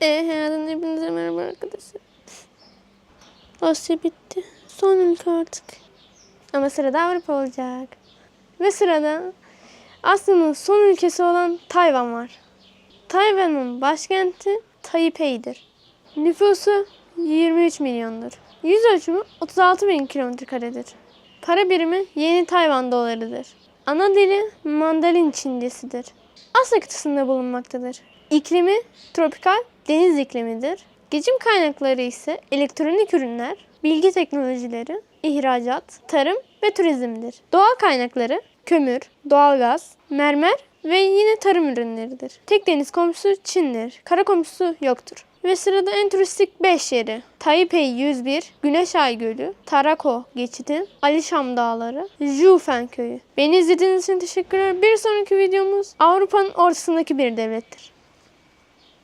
E hayatımda hepinize merhaba arkadaşlar. Asya bitti. Son ülke artık. Ama sırada Avrupa olacak. Ve sırada Asya'nın son ülkesi olan Tayvan var. Tayvan'ın başkenti Taipei'dir. Nüfusu 23 milyondur. Yüz ölçümü 36 bin kilometre karedir. Para birimi yeni Tayvan dolarıdır. Ana dili Mandarin Çincesidir. Asya kıtasında bulunmaktadır. İklimi tropikal deniz iklimidir. Geçim kaynakları ise elektronik ürünler, bilgi teknolojileri, ihracat, tarım ve turizmdir. Doğal kaynakları kömür, doğalgaz, mermer ve yine tarım ürünleridir. Tek deniz komşusu Çin'dir. Kara komşusu yoktur. Ve sırada en turistik 5 yeri. Taipei 101, Güneş Ay Gölü, Tarako Geçidi, Alişam Dağları, Jufen Köyü. Beni izlediğiniz için teşekkürler. Bir sonraki videomuz Avrupa'nın ortasındaki bir devlettir.